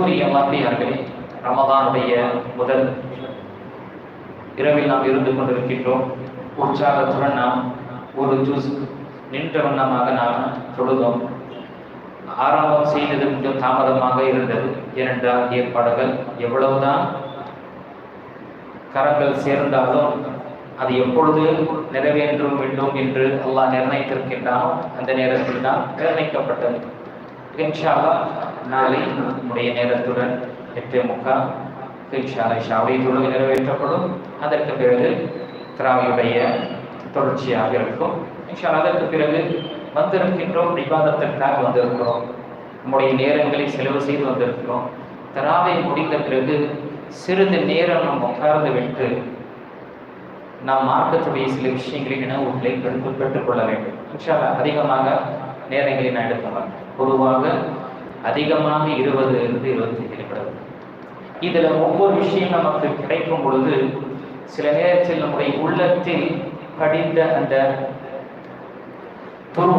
கூறிய ரமதானுடைய முதல் இரவில் நாம் இருந்து கொண்டிருக்கின்றோம். உற்சாகத்துடன் நாம் ஒரு ஜூஸ் நின்ற வண்ணமாக நாம் தொழுதோம். ஆரம்பம் செய்தது கொஞ்சம் தாமதமாக இருந்தது. ஏனென்றால் ஏற்பாடுகள் எவ்வளவுதான் கரங்கள் சேர்ந்தாலும் அது எப்பொழுது நிறைவேற்றும் வேண்டும் என்று அல்லாஹ் நிர்ணயித்திருக்கின்றானோ அந்த நேரத்தில் தான் நிர்ணயிக்கப்பட்டது. இன்ஷாலா நாளை நம்முடைய நேரத்துடன் எட்டு முக்கால். இன்ஷால்லா ஷாவை தொழுகை நிறைவேற்றப்படும். அதற்கு பிறகு திராவியுடைய தொடர்ச்சியாக இருக்கும். இன்ஷாலா அதற்கு பிறகு வந்திருக்கின்றோம். விவாதத்திற்காக வந்திருக்கிறோம். நம்முடைய நேரங்களை செலவு செய்து வந்திருக்கிறோம். தராவை முடிந்த பிறகு சிறிது நேரம் நாம் உட்கார்ந்து விட்டு நாம் மார்க்கத்துடைய சில விஷயங்களை நினைவுகளை பெற்று பெற்றுக்கொள்ள வேண்டும். இன்ஷாலா அதிகமாக நேரங்களை நான் எடுக்க மாட்டேன் பொதுவாக அதிகமாக இருபது இருந்து இருபத்தி ஏற்படுது இதுல ஒவ்வொரு விஷயம் நமக்கு கிடைக்கும் பொழுது சில நேரத்தில் நம்முடைய உள்ளத்தில் படிந்த அந்த துரு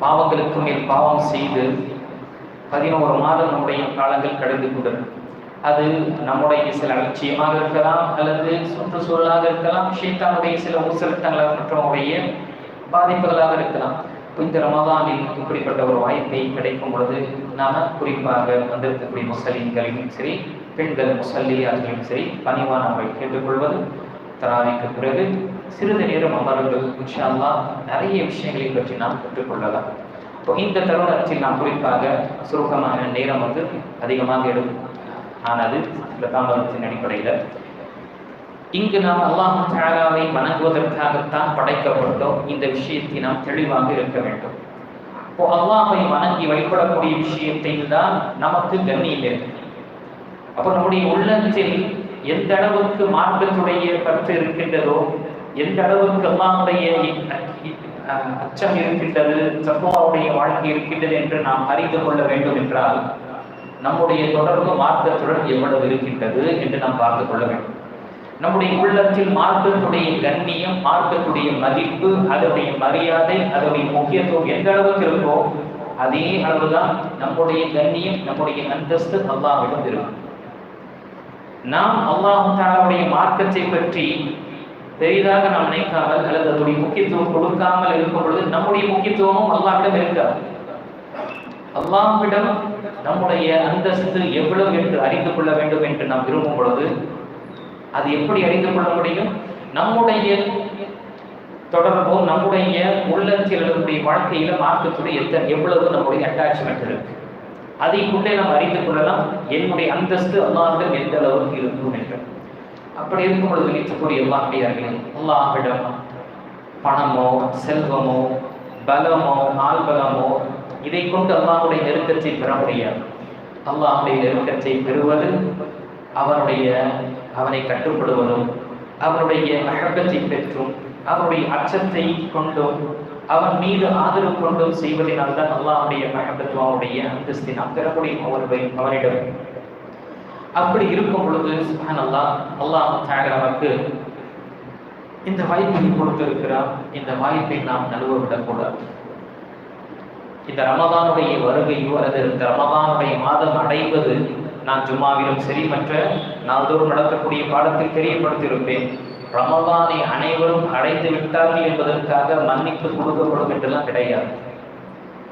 பாவங்களுக்கு மேல் பாவம் செய்து பதினோரு மாதம் நம்முடைய காலங்கள் கடந்து கொண்டது அது நம்முடைய சில அலட்சியமாக இருக்கலாம் அல்லது சுற்றுச்சூழலாக இருக்கலாம் ஷீத்தானுடைய சில ஊசலட்டங்களாக மற்றவருடைய பாதிப்புகளாக இருக்கலாம். இந்த ரமதானில் இப்படிப்பட்ட ஒரு வாய்ப்பை கிடைக்கும் பொழுது நாம குறிப்பாக வந்திருக்கக்கூடிய முசலிம்களையும் சரி பெண்கள் முசல்லியார்களையும் சரி பணிவாக நாம் கேட்டுக்கொள்வது தராவிக்கு பிறகு சிறிது நேரம் அமர்வுகள் இன்ஷால்லா நிறைய விஷயங்களை பற்றி நாம் கற்றுக்கொள்ளலாம். இப்போ இந்த தருணத்தில் நாம் குறிப்பாக சுருக்கமான நேரம் வந்து அதிகமாக எடுக்கும். ஆனது இந்த தாமதத்தின் அடிப்படையில் இங்கு நாம் அல்லாஹு தாலாவை வணங்குவதற்காகத்தான் படைக்கப்பட்டோம். இந்த விஷயத்தை நாம் தெளிவாக இருக்க வேண்டும். இப்போ அல்லாஹை வணங்கி வழிபடக்கூடிய விஷயத்தை தான் நமக்கு கண்ணியில் இருக்கு. அப்போ நம்முடைய உள்ளத்தில் எந்த அளவுக்கு மார்க்கத்துடைய பற்று இருக்கின்றதோ எந்த அளவுக்கு அல்லாஹுடைய அச்சம் இருக்கின்றது சத்துவாவுடைய வாழ்க்கை இருக்கின்றது என்று நாம் அறிந்து கொள்ள வேண்டும் என்றால் நம்முடைய தொடர்பு மார்க்கத்துடன் எவ்வளவு இருக்கின்றது என்று நாம் பார்த்து கொள்ள வேண்டும். நம்முடைய உள்ளத்தில் மார்க்கத்துடைய கண்ணியம் மார்க்கத்துடைய மதிப்பு அதனுடைய மரியாதை அதனுடைய முக்கியத்துவம் எந்த அளவுக்கு இருக்கோ அதே அளவுதான் நம்முடைய கண்ணியம் நம்முடைய அந்தஸ்து அல்லாவிடம் இருக்கும். நாம் அல்லாஹு தாலாவுடைய மார்க்கத்தை பற்றி பெரிதாக நாம் நினைக்காமல் அல்லது அதனுடைய முக்கியத்துவம் கொடுக்காமல் இருக்கும் பொழுது நம்முடைய முக்கியத்துவமும் அல்லாவிடம் இருக்காது. அல்லாஹ்விடம் நம்முடைய அந்தஸ்து எவ்வளவு என்று அறிந்து கொள்ள வேண்டும் என்று நாம் விரும்பும் பொழுது அது எப்படி அறிந்து கொள்ள முடியும்? நம்முடைய தொடர்பும் நம்முடைய உள்ளத்தில் இருக்கக்கூடிய வாழ்க்கையில மார்க்கத்துடைய எத்தனை எவ்வளவு நம்முடைய அட்டாச்மெண்ட் இருக்கு? அதை கொண்டே நாம் அறிந்து கொள்ளலாம். என்னுடைய அந்தஸ்து அல்லாஹிடம் எந்த அளவுக்கு இருக்கும் என்று. அப்படி இருக்கும் பொழுது நினைக்கக்கூடிய அல்லாஹியார்களே அல்லாஹிடம் பணமோ செல்வமோ பலமோ ஆள்பலமோ இதை கொண்டு அல்லாஹுடைய நெருக்கத்தை பெற முடியாது. அல்லாஹுடைய நெருக்கத்தை பெறுவது அவனுடைய அவனை கட்டுப்படுவதும் அவனுடைய மகப்பத்தை பெற்றும் அவனுடைய அச்சத்தை கொண்டும் அவன் மீது ஆதரவு கொண்டும் செய்வதனால் தான் அல்லாஹுடைய மகப்பத்துவம் அவனுடைய அந்தஸ்தை நாம் பெற முடியும் அவனுடைய அவனிடம். அப்படி இருக்கும் பொழுது சுபான் அல்லா அல்லாஹ் நமக்கு இந்த வாய்ப்பை கொடுத்திருக்கிறார் இந்த வாய்ப்பை நாம் நழுவ விடக்கூடாது இந்த ரமதானுடைய வருகையோ அல்லது இந்த ரமதானுடைய மாதம் அடைவது நான் ஜும்மாவிலும் சரி மற்ற நாள்தோறும் நடக்கக்கூடிய பாடத்தில் தெரியப்படுத்தியிருப்பேன். ரமதானை அனைவரும் அடைந்து விட்டார்கள் என்பதற்காக மன்னிப்பு கொடுக்கப்படும் என்றெல்லாம் கிடையாது.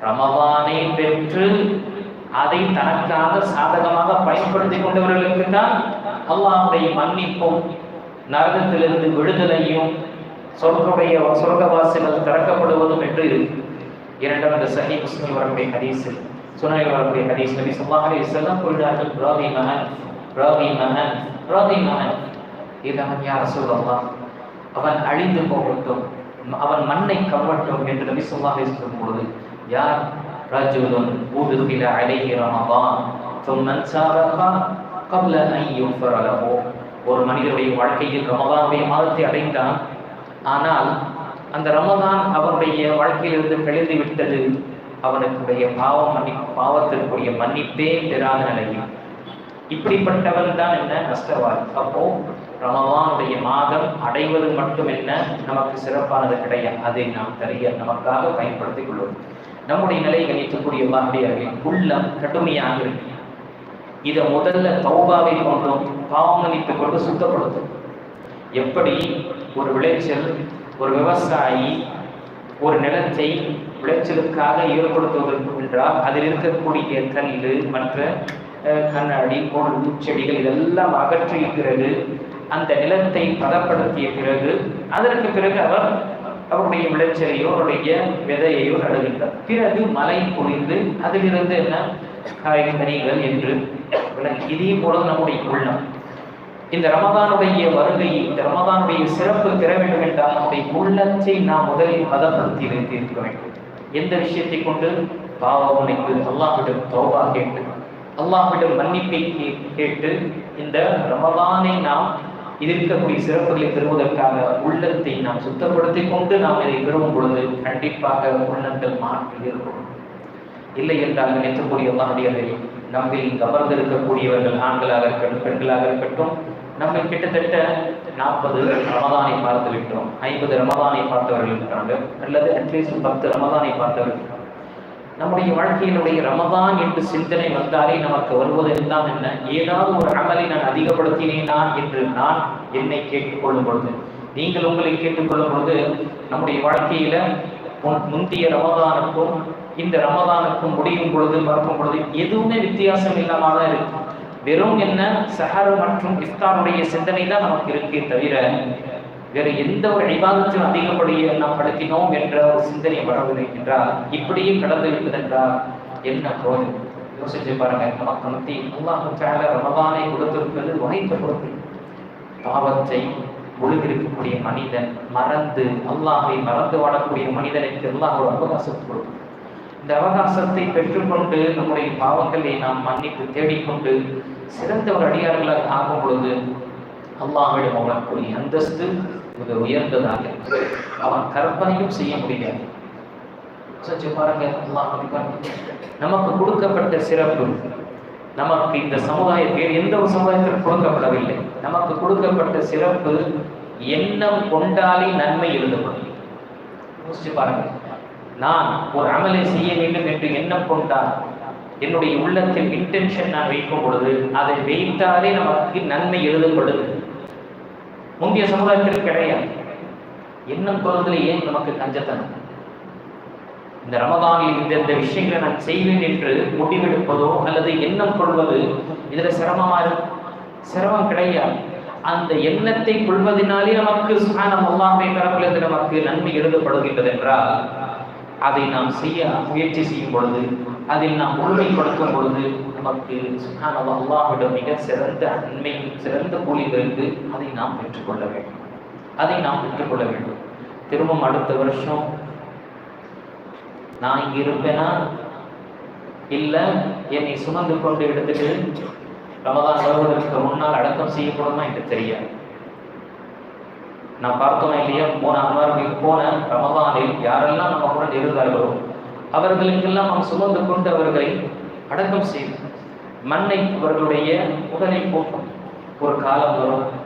ரமதானை பெற்று அதை தனக்காக சாதகமாக பயன்படுத்தி கொண்டவர்களுக்கு தான் அல்லாவுடைய மன்னிப்பும் நரகத்திலிருந்து விடுதலையும் சொர்க்கடைய சொர்க்கவாசிகள் திறக்கப்படுவதும் என்று இரண்டாவது இரண்டாம் இந்த சஹி முஸ்லிம் வரம்பை ஹரீசில் சுனாயில் வரக்கூடிய ஹதீஸ் நபி சொல்லாஹே செல்லம் கொள்கிறார்கள் ராவி மகன் ராவி மகன் ராவி மகன் இது அவன் யார் சொல்லலாம் அவன் அழிந்து போகட்டும் அவன் மண்ணை கவட்டும் என்று நபி சொல்லும் சொல்லும்போது யார்? ரஜுலுன் ஊதுகில அலைஹி ரமதான் தும்மன் சாரகா கப்ல ஐயும் ஃபரலஹோ ஒரு மனிதனுடைய வாழ்க்கையில் ரமதானுடைய மாதத்தை அடைந்தான். ஆனால் அந்த ரமதான் அவருடைய வாழ்க்கையிலிருந்து கழிந்து விட்டது. அவனுக்குடைய பாவம் மன்னி பாவத்திற்குரிய மன்னிப்பே பெறாத நிலையில். இப்படிப்பட்டவன் தான் என்ன? நஷ்டவாதி அப்போ ரமவானுடைய மாதம் அடைவது மட்டும் என்ன? நமக்கு சிறப்பானது கிடையாது. அதை நாம் தெரிய நமக்காக பயன்படுத்திக் கொள்வோம். நம்முடைய நிலை கணிக்கக்கூடிய வார்த்தையார்கள் உள்ளம் கடுமையாக இருக்கு இதை முதல்ல தௌபாவை கொண்டும். பாவமளித்து கொண்டு சுத்தப்படுத்தும். எப்படி? ஒரு விளைச்சல் ஒரு விவசாயி ஒரு நிலத்தை விளைச்சலுக்காக ஏற்படுத்துவதற்கு என்றால் அதில் இருக்கக்கூடிய கல் மற்ற அஹ், கண்ணாடி பொருள் செடிகள் இதெல்லாம் அகற்றிய பிறகு அந்த நிலத்தை பதப்படுத்திய பிறகு அதற்கு பிறகு அவர் அவருடைய விளைச்சலையோ அவருடைய விதையையோ நடுகின்றார். பிறகு மலை பொழிந்து அதிலிருந்து என்ன? காய்கனிகள் என்று இதே போல நம்முடைய உள்ளம். இந்த ரமதானுடைய வருகை இந்த ரமதானுடைய சிறப்பு பெற வேண்டும் என்றால் நம்முடைய உள்ளத்தை நாம் முதலில் பதப்படுத்தி வைத்திருக்க வேண்டும். எந்த விஷயத்தை கொண்டு? பாவனைக்கு அல்லாஹிடம் தௌபா கேட்டு அல்லாஹிடம் மன்னிப்பை கே- கேட்டு இந்த ரமதானை நாம் இருக்கக்கூடிய சிறப்புகளை பெறுவதற்காக உள்ளத்தை நாம் சுத்தப்படுத்திக் கொண்டு நாம் இதை பெறும் பொழுது கண்டிப்பாக உள்ளங்கள் மாற்றி இருக்கும். இல்லை என்றால் நினைக்கக்கூடிய அல்லாஹுடையதை நம்மில் கவர்ந்திருக்கக்கூடியவர்கள் ஆண்களாக இருக்கட்டும் பெண்களாக இருக்கட்டும் நம்ம கிட்டத்தட்ட நாற்பது ரமதானை பார்த்து விட்டோம். ஐம்பது ரமதானை பார்த்தவர்கள் இருக்கிறாங்க அல்லது அட்லீஸ்ட் பத்து ரமதானை பார்த்தவர்கள் நம்முடைய வாழ்க்கையினுடைய ரமதான் என்று சிந்தனை வந்தாலே நமக்கு வருவதெல்லாம் என்ன? ஏதாவது ஒரு அமலை நான் அதிகப்படுத்தினேனா என்று நான் என்னை கேட்டுக்கொள்ளும் பொழுது நீங்கள் உங்களை கேட்டுக்கொள்ளும் பொழுது நம்முடைய வாழ்க்கையில முன்- முந்தைய ரமதானுக்கும் இந்த ரமதானுக்கும் முடியும் பொழுது மறக்கும் பொழுது எதுவுமே வித்தியாசம் இல்லாம தான் இருக்கும் வெறும் என்ன? சஹரு மற்றும் இஃப்தாருடைய சிந்தனை தான் நமக்கு இருக்கே தவிர வேறு எந்த ஒரு இபாதத்தையும் அதிகப்படியே நாம் படுத்தினோம் என்ற ஒரு சிந்தனை வரவில்லை என்றால் இப்படியே கடந்து விட்டதென்றால் என்ன பிரயோஜனம் யோசிச்சு பாருங்க நமக்கு மத்தி அல்லாஹ் தஆலா ரமதானை கொடுத்திருப்பது வாய்ப்பு பொறுப்பு பாவத்தை ஒழுங்கிருக்கக்கூடிய மனிதன் மறந்து அல்லாஹை மறந்து வாழக்கூடிய மனிதனுக்கு எல்லாம் ஒரு அவகாசத்தை கொடுக்கும். இந்த அவகாசத்தை பெற்றுக்கொண்டு நம்முடைய பாவங்களை நாம் மன்னித்து தேடிக்கொண்டு சிறந்த ஒரு அடியார்களாக ஆகும் பொழுது அல்லாஹ்விடம் அவனுக்குரிய அந்தஸ்து மிக உயர்ந்ததாக அவன் கற்பனையும் செய்ய முடியாது. யோசிச்சு பாருங்க நமக்கு கொடுக்கப்பட்ட சிறப்பு நமக்கு இந்த சமுதாயத்தில் எந்த ஒரு சமுதாயத்திற்கு கொடுக்கப்படவில்லை. நமக்கு கொடுக்கப்பட்ட சிறப்பு எண்ணம் கொண்டாலே நன்மை எழுதப்படும். யோசிச்சு பாருங்க. நான் ஒரு அமலை செய்ய வேண்டும் என்று எண்ணம் கொண்டால் என்னுடைய உள்ளத்தில் இன்டென்ஷன் நான் வைக்கும் பொழுது அதை வைத்தாலே நமக்கு நன்மை எழுதப்படுது. முந்தைய சமுதாயத்தில் கிடையாது. எண்ணம் கொள்வதில் ஏன் நமக்கு கஞ்சத்தனம் இந்த ரமதானில் இந்த இந்த விஷயங்களை நான் செய்வேன் என்று முடிவெடுப்பதோ அல்லது எண்ணம் கொள்வது இதுல சிரமமா இருக்கும் சிரமம் கிடையாது. அந்த எண்ணத்தை கொள்வதனாலே நமக்கு சுகானம் அல்லாமை தரப்பிலிருந்து நமக்கு நன்மை எழுதப்படுகின்றது என்றால் அதை நாம் செய்ய முயற்சி செய்யும் பொழுது அதில் நாம் முழுமைப்படுத்தும் பொழுது நமக்கு சுகானம் அல்லாஹிடம் மிக சிறந்த அண்மை சிறந்த கூலிகளுக்கு அதை நாம் பெற்றுக்கொள்ள வேண்டும். அதை நாம் பெற்றுக்கொள்ள வேண்டும். திரும்பவும் அடுத்த வருஷம் நான் இங்கே இருப்பேனா? இல்லை என்னை சுமந்து கொண்டு எடுத்துட்டு ரமதான் வருவதற்கு முன்னால் அடக்கம் செய்யப்படுமா என்று தெரியாது. நான் பார்த்தோம் இல்லையா? போன அமர்வில் போன ரமதானில் யாரெல்லாம் நம்ம கூட இருந்தார்களோ அவர்களுக்கெல்லாம் நாம் சுமந்து கொண்டு அவர்களை அடக்கம் செய்வோம் மண்ணை அவர்களுடைய உடலை போக்கும் ஒரு காலம் வரும்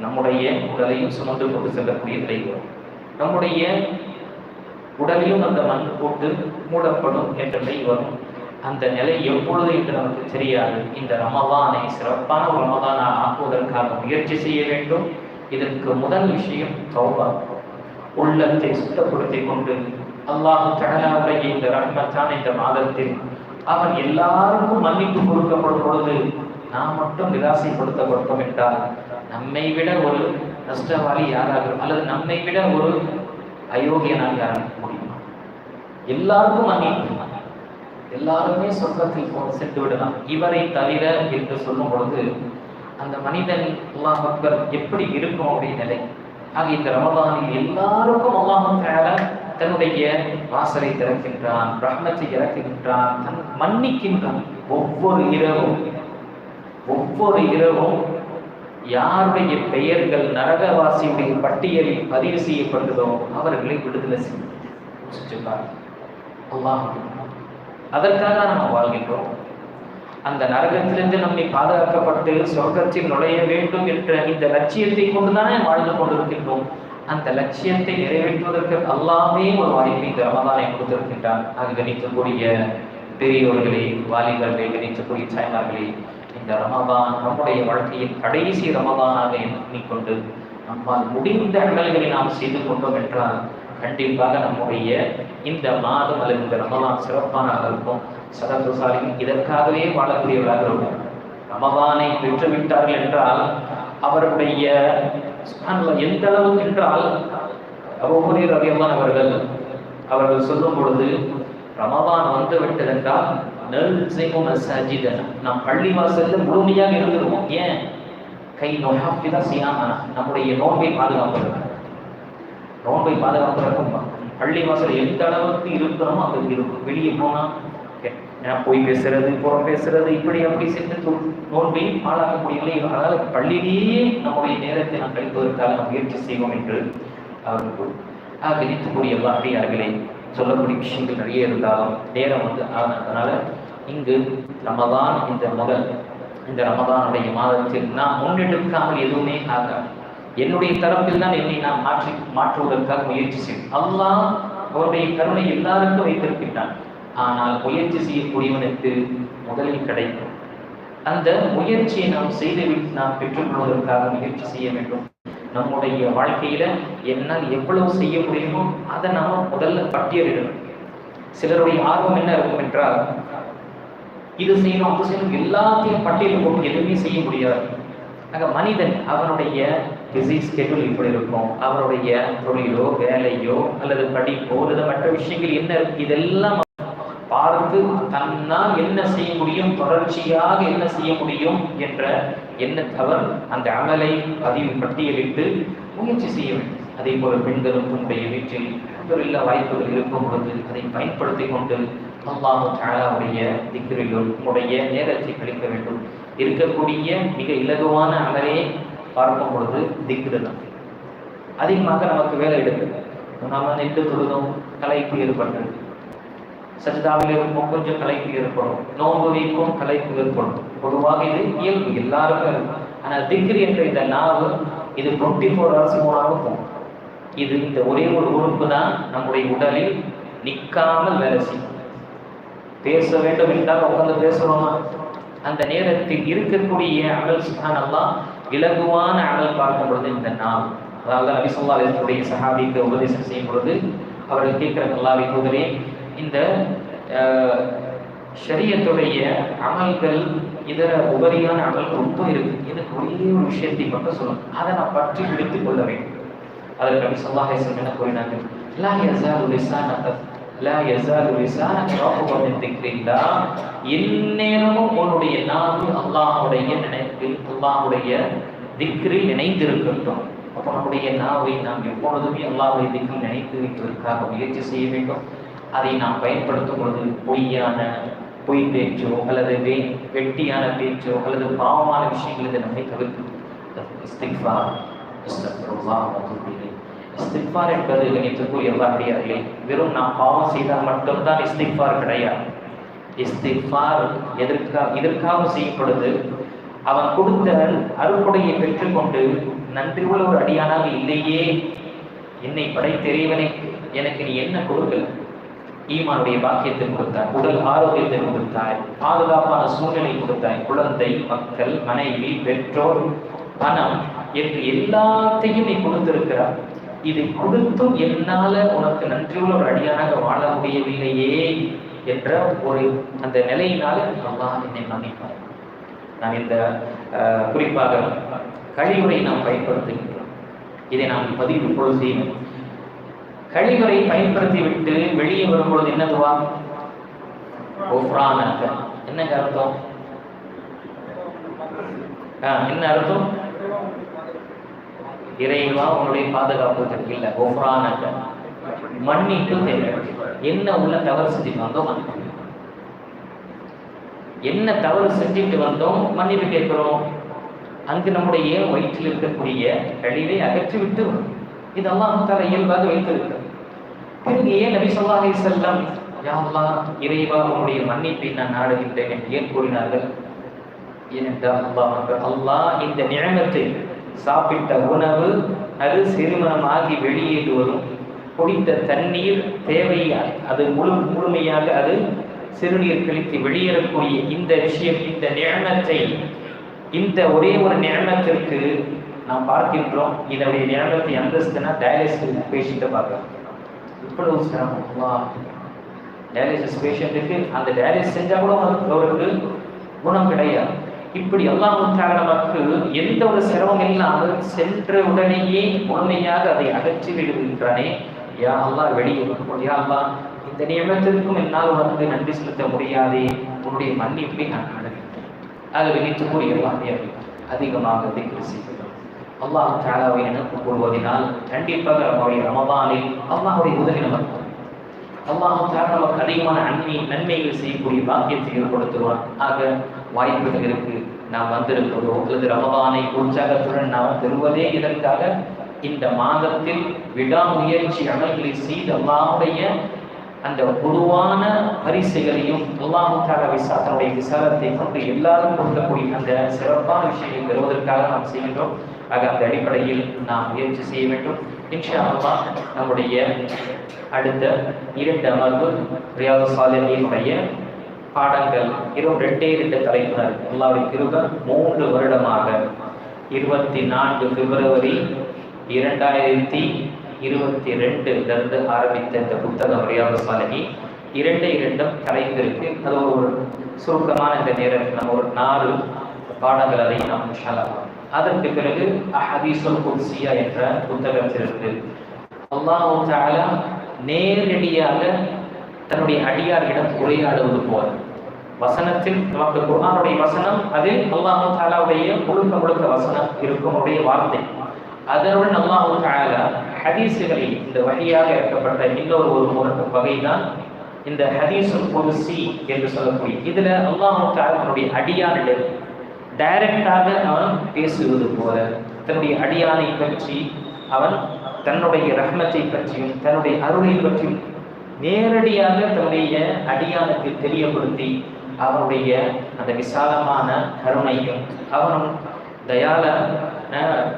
நம்முடைய உடலையும் சுமந்து கொண்டு செல்லக்கூடிய நிலை வரும். நம்முடைய உடலையும் அந்த மண் போட்டு மூடப்படும் என்ற நிலை வரும். அந்த நிலை எப்பொழுது என்று நமக்கு தெரியாது. இந்த ரமதானை சிறப்பான ஒரு ரமதானாக ஆக்குவதற்காக முயற்சி செய்ய வேண்டும். இதற்கு முதல் விஷயம் தௌபா. உள்ளத்தை சுத்தப்படுத்தி கொண்டு அல்லாஹு தகலாவுடைய இந்த ரஹ்மத்தான இந்த மாதத்தில் அவன் எல்லாருக்கும் மன்னிப்பு கொடுக்கப்படும் பொழுது நாம் மட்டும் நிராசைப்படுத்தப்பட்டோம் என்றால் நம்மை விட ஒரு நஷ்டவாளி யாராக அல்லது நம்மை விட ஒரு அயோக்கியனாக யாராக முடியுமா? எல்லாருக்கும் மன்னிப்பு. எல்லாருமே சொர்க்கத்தில் சென்று விடலாம். இவரை தவிர என்று சொல்லும் பொழுது அந்த மனிதன் அல்லாஹ் அக்பர் எப்படி இருக்கும் அப்படின்ற நிலை. ஆக இந்த ரமதானில் எல்லாருக்கும் அல்லாஹ் தன்னுடைய வாசலை திறக்கின்றான் பிரம்மத்தை இறக்குகின்றான் தன் மன்னிக்கின்றான். ஒவ்வொரு இரவும் ஒவ்வொரு இரவும் யாருடைய பெயர்கள் நரகவாசியுடைய பட்டியலில் பதிவு செய்யப்பட்டதோ அவர்களை விடுதலை செய்யும். அல்லாஹ் அதற்காக நம்ம வாழ்கின்றோம். அந்த நரகத்திலிருந்து நம்மை பாதுகாக்கப்பட்டு சொர்க்கத்தில் நுழைய வேண்டும் என்ற இந்த லட்சியத்தை கொண்டுதானே வாழ்ந்து கொண்டிருக்கின்றோம். அந்த லட்சியத்தை நிறைவேற்றுவதற்கு அல்லாமே ஒரு வாய்ப்பை இந்த ரமதானை கொடுத்திருக்கின்றான். அது கணிக்கக்கூடிய பெரியோர்களே வாலிபர்களே கணிக்கக்கூடிய சாய்மார்களே இந்த ரமதான் நம்முடைய வாழ்க்கையின் கடைசி ரமதானாக எண்ணிக்கொண்டு நம்மால் முடிந்த அமல்களை நாம் செய்து கொண்டோம் என்றால் கண்டிப்பாக நம்முடைய இந்த மாதம் அல்லது இந்த ரமதான் சிறப்பானதாக இருக்கும். சதத்துசாலியும் இதற்காகவே வாழக்கூடியவராக இருக்கும் ரமதானை பெற்றுவிட்டார்கள் என்றால் அவருடைய எந்த அளவுக்கு என்றால் அபூஹுரை ரவியம்மான் அவர்கள் அவர்கள் சொல்லும் பொழுது ரமதான் வந்து விட்டதென்றால் நல்சிமு நம் நாம் பள்ளிவாசல்ல முழுமையாக இருந்துருவோம் ஏன்? கை நொஹாஃபிதா செய்யாம நம்முடைய நோன்பை பாதுகாப்பதற்கு. நோன்பை பாதுகாப்பதற்கும் பள்ளிவாசல் எந்த அளவுக்கு இருக்கிறோமோ அதுக்கு இருக்கும் வெளியே போனால் ஏன்னா போய் பேசுறது புறம் பேசுறது இப்படி அப்படி சென்று தொ- நோன்பை பாழாக்க அதனால் பள்ளியிலேயே நம்முடைய நேரத்தை நாம் கழிப்பதற்காக நாம் முயற்சி செய்வோம் என்று அவர்கள் ஆக நினைத்துக்கூடிய எல்லா அடியார்களே சொல்லக்கூடிய விஷயங்கள் நிறைய இருந்தாலும் நேரம் வந்து அதனால இங்கு ரமதான் இந்த முதல் இந்த ரமதானுடைய மாதத்தில் நான் முன்னெடுக்காமல் எதுவுமே ஆகாது. என்னுடைய தரப்பில் தான் என்னை நான் மாற்றி மாற்றுவதற்காக முயற்சி செய்யும் அல்லாஹ் அவருடைய கருணை எல்லாருக்கும் வைத்திருக்கின்றான். ஆனால் முயற்சி செய்யக்கூடியவனுக்கு முதலில் கிடைக்கும். அந்த முயற்சியை நாம் செய்துவிட்டு நாம் பெற்றுக்கொள்வதற்காக முயற்சி செய்ய வேண்டும். நம்முடைய வாழ்க்கையில என்னால் எவ்வளவு செய்ய முடியுமோ அதை நாம முதல்ல பட்டியலிடணும். சிலருடைய ஆர்வம் என்ன இருக்கும் என்றால் இது செய்யணும் அது செய்யணும் எல்லாத்தையும் பட்டியலில் போட்டு எதுவுமே செய்ய முடியாது. ஆக மனிதன் அவனுடைய பிஸி ஸ்கெடியூல் இப்படி இருக்கும். அவருடைய தொழிலோ வேலையோ அல்லது படிப்போ அல்லது மற்ற விஷயங்கள் என்ன இருக்கு இதெல்லாம் பார்த்து தன்னால் என்ன செய்ய முடியும் தொடர்ச்சியாக என்ன செய்ய முடியும் என்ற எண்ணத்தவர் அந்த அமலை பதிவு பட்டியலிட்டு முயற்சி செய்ய வேண்டும். அதே போல பெண்களும் தன்னுடைய வீட்டில் இல்ல வாய்ப்புகள் இருக்கும் பொழுது அதை பயன்படுத்தி கொண்டு அல்லாஹு தாலாவுடைய திக்கிரிலும் உடைய நேரத்தை கழிக்க வேண்டும். இருக்கக்கூடிய மிக இலகுவான அமலையை பார்க்கும் பொழுது திக்ரு தான். அதிகமாக நமக்கு வேலை எடுக்குது நாம நின்று தொழுதும் கலைப்பு ஏற்படுறது. சஜிதாவில் இருக்கும் கொஞ்சம் கலைப்பு ஏற்படும். நோன்பு வைக்கும் கலைப்பு ஏற்படும். பொதுவாக இது இயல்பு எல்லாருக்கும் இருக்கும் ஆனால் திக்ரி என்ற இந்த நாவு இது டுவெண்ட்டி ஃபோர் ஹவர்ஸ் மூணாக போகும். இது இந்த ஒரே ஒரு உறுப்பு தான் நம்முடைய உடலில் நிற்காமல் வேலை செய்யும். பேச வேண்டும் என்றால் உட்காந்து பேசுறோமா அந்த நேரத்தில் இருக்கக்கூடிய அமல் சுகானெல்லாம் இலகுவான அமல் பார்க்கும் பொழுது இந்த நாள் அதாவது அபிசுல்லா அலிஸ்வருடைய சஹாபிக்கு உபதேசம் செய்யும் பொழுது அவர்கள் கேட்கிற நல்லாவை தூதரே இந்த அஹ், ஷரியத்துடைய அமல்கள் இதர உபரியான அமல்கள் ரொம்ப இருக்கு. எனக்கு ஒரே ஒரு விஷயத்தை மட்டும் சொல்லணும். அதை நான் பற்றி பிடித்துக் கொள்ள வேண்டும். அதற்கு நபி ஸல்லல்லாஹு அலைஹி வஸல்லம் என்ன கூறினார்கள்? லா யஸாலு லிசானக லா யஸாலு லிசானக ரஃபுக மின் திக்ரில்லாஹ் எந்நேரமும் உன்னுடைய நாவு அல்லாஹ்வுடைய நினைப்பில் அல்லாஹ்வுடைய திக்ரில் இணைந்திருக்கட்டும். அப்போ நம்முடைய நாவை நாம் எப்பொழுதுமே அல்லாஹ்வுடைய திக்ரில் நினைத்து வைப்பதற்காக முயற்சி செய்ய வேண்டும். அதை நாம் பயன்படுத்தும் பொழுது பொய்யான பொய் பேச்சோ அல்லது வே- வெட்டியான பேச்சோ அல்லது பாவமான விஷயங்கள் இதை நம்மை தவிர்க்கும் இஸ்திக்ஃபார் அஸ்தக்ஃபிருல்லாஹ் வ அத்தூபு என்பது கணித்துக்குரிய அல்லாஹ்வுடையவர்களே வெறும் நாம் பாவம் செய்தால் மட்டும்தான் இஸ்திக்ஃபார் கிடையாது. இஸ்திக்ஃபார் எதற்காக இதற்காக செய்யப்படுது. அவன் கொடுத்த அருள்கொடையை பெற்றுக்கொண்டு நன்றி உள்ள ஒரு அடியானாக இல்லையே. என்னை படை இறைவனை எனக்கு நீ என்ன கொடுக்கல? ஈமானுடைய பாக்கியத்தை கொடுத்தாய் உடல் ஆரோக்கியத்தை கொடுத்தாய் பாதுகாப்பான சூழ்நிலை கொடுத்தாய் குழந்தை மக்கள் மனைவி பெற்றோர் பணம் என்று எல்லாத்தையும் நீ கொடுத்திருக்கிறார். இதை கொடுத்தும் என்னால உனக்கு நன்றியுள்ள ஒரு அடியானாக வாழ முடியவில்லையே என்ற ஒரு அந்த நிலையினால அல்லாஹ் என்னை மன்னிப்பார். நான் இந்த குறிப்பாக கழிவுரை நாம் பயன்படுத்துகின்றோம். இதை நாம் பதிவு இப்பொழுது செய்யணும் கழிவறை பயன்படுத்தி விட்டு வெளியே வரும்பொழுது என்ன துவா? ஒஃப்ரானக என்னங்க அர்த்தம்? என்ன அர்த்தம்? இறைவா உங்களுடைய பாதுகாப்பு இல்ல. ஒஃப்ரானக மன்னிப்பு தேவை. என்ன உள்ள தவறு செஞ்சுட்டு மன்னிப்பு. என்ன தவறு செஞ்சுட்டு வந்தோம் மன்னிப்பு கேட்கிறோம். அங்கு நம்முடைய வயிற்றில் இருக்கக்கூடிய கழிவை அகற்றிவிட்டு இதெல்லாம் இது தர இயல்பாக வைத்திருக்கிறது பிறகு ஏன் நபி ஸல்லல்லாஹு செல்லம் வஸல்லம். யா இறைவா உன்னுடைய மன்னிப்பை நான் நாடுகின்றேன் என்று ஏன் கூறினார்கள்? ஏனென்றால் அல்லாஹ் அக்பர். அல்லாஹ் இந்த நியமத்தை சாப்பிட்ட உணவு அது சிறுமணமாகி வெளியேறி வரும் குடித்த தண்ணீர் தேவை அது முழு முழுமையாக அது சிறுநீர் கழித்து வெளியேறக்கூடிய இந்த விஷயம் இந்த நியமத்தை இந்த ஒரே ஒரு நியமத்திற்கு நாம் பார்க்கின்றோம். இதனுடைய நியமத்தை அந்தஸ்துனா டயாலிசிஸ் பேஷண்ட்டை பார்க்கலாம். இவ்வளவு சிரமம். டயாலிசிஸ் பேஷண்ட்டுக்கு அந்த டயாலிசிஸ் செஞ்சால் கூட அவருக்கு குணம் கிடையாது. இப்படி எல்லாம் நமக்கு எந்த ஒரு சிரமம் இல்லாமல் சென்ற உடனேயே முழுமையாக அதை அகற்றி விடுகின்றானே. யா அல்லா வெளியே யா அல்லாஹ் இந்த நியமனத்திற்கும் என்னால் உனக்கு நன்றி செலுத்த முடியாதே. உன்னுடைய மன்னிப்பை நான் அடைகின்றேன் அதை நினைத்து எல்லாமே வார்த்தையாக அதிகமாக திக்ர் செய்கிறோம் அல்லாஹ் தாலாவை நினைப்பு கூறுவதனால் கண்டிப்பாக நம்முடைய ரமதானில் அல்லாஹுடைய உதவி நமக்கு அல்லாஹ் தாலா நமக்கு அதிகமான நன்மை நன்மைகள் செய்யக்கூடிய பாக்கியத்தை ஏற்படுத்துவான். ஆக வாய்ப்புகள் இருக்கு நாம் வந்திருக்கிறோம். அல்லது ரமதானை உற்சாகத்துடன் நாம் பெறுவதே இதற்காக இந்த மாதத்தில் விடாமுயற்சி அமல்களை செய்து அல்லாவுடைய அந்த பொதுவான வரிசைகளையும் அல்லாஹு விசா தன்னுடைய விசாலத்தை கொண்டு எல்லாரும் கொடுக்கக்கூடிய அந்த சிறப்பான விஷயங்களை பெறுவதற்காக நாம் செய்கின்றோம். ஆக அந்த அடிப்படையில் நாம் முயற்சி செய்ய வேண்டும். இன்ஷா அல்லாஹ் நம்முடைய அடுத்த இரண்டு அமர்வு ரியாது சாலினியினுடைய பாடங்கள் இரவு ரெண்டே இரண்டு தலைப்பினர் அல்லாவுடைய கிருப மூன்று வருடமாக. இருபத்தி நான்கு பிப்ரவரி இரண்டாயிரத்தி இருபத்தி ரெண்டுலேருந்து ஆரம்பித்த இந்த புத்தகம் ரியாது சாலகி இரண்டு இரண்டும் கலைந்திருக்கு. அது ஒரு சுருக்கமான இந்த நேரத்தில் நம்ம ஒரு நாலு பாடங்கள் அதை நாம் சொல்லலாம் அதற்கு பிறகு அஹதீசுல் குல்சியா என்ற புத்தகத்திலிருந்து அல்லாஹு தாலா நேரடியாக தன்னுடைய அடியாரிடம் உரையாடுவது போல. வசனத்தில் நமக்கு குர்ஆனுடைய வசனம் அது அல்லாஹு தாலாவுடைய முழுக்க முழுக்க வசனம் இருக்கும் உடைய வார்த்தை. அதனுடன் அல்லாஹு தாலா ஹதீஸுகளில் இந்த வழியாக இறக்கப்பட்ட இன்னொரு ஒரு முறை வகைதான் இந்த ஹதீசுல் குர்சி என்று சொல்லக்கூடிய. இதுல அல்லாஹு தாலா தன்னுடைய அடியாரிடம் டைரக்டாக அவன் பேசுவது போல தன்னுடைய அடியானை பற்றி அவன் தன்னுடைய ரஹ்மத்தை பற்றியும் தன்னுடைய அருளை பற்றியும் நேரடியாக தன்னுடைய அடியானுக்கு தெரியப்படுத்தி அவனுடைய அந்த விசாலமான கருணையும் அவனும் தயால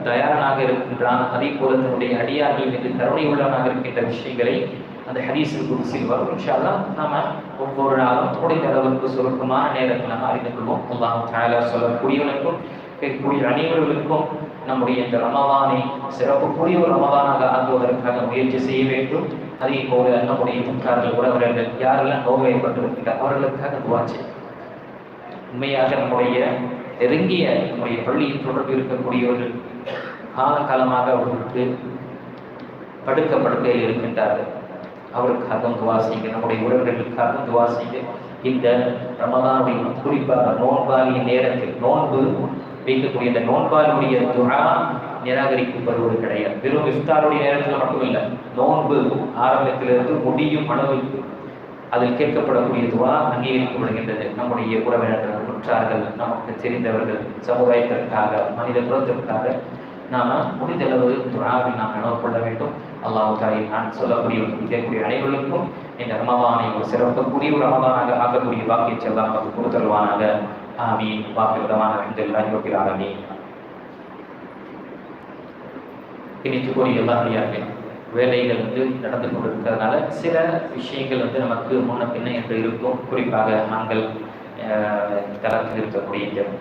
தயாரனாக இருக்கின்றான். அதே போல தன்னுடைய அடியார்கள் மீது கருணை உள்ளவனாக இருக்கின்ற விஷயங்களை அந்த ஹதீஸில் குடிசில் வரும். இன்ஷால்லா நாம ஒவ்வொரு நாளும் முடிந்த அளவுக்கு சுருக்கமான நேரத்தில் நாம் அறிந்து கொள்வோம். அல்லாஹ் தாலா சொல்லக்கூடியவனுக்கும் கேட்கக்கூடிய அனைவர்களுக்கும் நம்முடைய இந்த ரமவானை சிறப்புக்குரிய ஒரு ரமவானாக ஆக்குவதற்காக முயற்சி செய்ய வேண்டும். அதே போல நம்முடைய முற்றார்கள் உறவினர்கள் யாரெல்லாம் நோய்வாய்ப்பட்டிருக்கிறார் அவர்களுக்காக துவாச்சு உண்மையாக நம்முடைய நெருங்கிய நம்முடைய பள்ளியில் தொடர்பு இருக்கக்கூடியவர்கள் காலகாலமாக அவர்களுக்கு படுக்க படுக்கையில் இருக்கின்றார்கள். அவருக்காக துவா செய்யுங்க நம்முடைய உறவினர்களுக்காக துவா செய்யுங்க இந்த ரமதானுடைய குறிப்பாக நோன்பாலிய நேரத்தில் நோன்பு வைக்கக்கூடிய இந்த நோன்பாலுடைய துணா நிராகரிக்கப்படுவது கிடையாது. வெறும் இஃப்தாருடைய நேரத்தில் மட்டும் இல்லை நோன்பு ஆரம்பத்திலிருந்து முடியும் அளவுக்கு அதில் கேட்கப்படக்கூடிய துவா அங்கீகரிக்கப்படுகின்றது. நம்முடைய உறவினர்கள் உற்றார்கள் நமக்கு தெரிந்தவர்கள் சமுதாயத்திற்காக மனித குலத்திற்காக நாம முடிந்தளவு துறாவில் நாம் நினைவு கொள்ள வேண்டும். அல்லாஹ் தாயை நான் சொல்லக்கூடிய கேட்கக்கூடிய அனைவருக்கும் இந்த ரமதானை ஒரு சிறப்புக்குரிய ஒரு ரமதானாக ஆக்கக்கூடிய வாக்கிய செல்லாம் நமக்கு கொடுத்தருவானாக ஆமீன். வாக்கு விதமான அஹமதுல்லாஹி ரபில் ஆலமீன் இணைத்து கூறி எல்லாருடைய வேலைகள் வந்து நடந்து கொண்டிருக்கிறதுனால சில விஷயங்கள் வந்து நமக்கு முன்ன பின்ன என்று இருக்கும். குறிப்பாக நாங்கள் தளத்தில் இருக்கக்கூடிய இந்த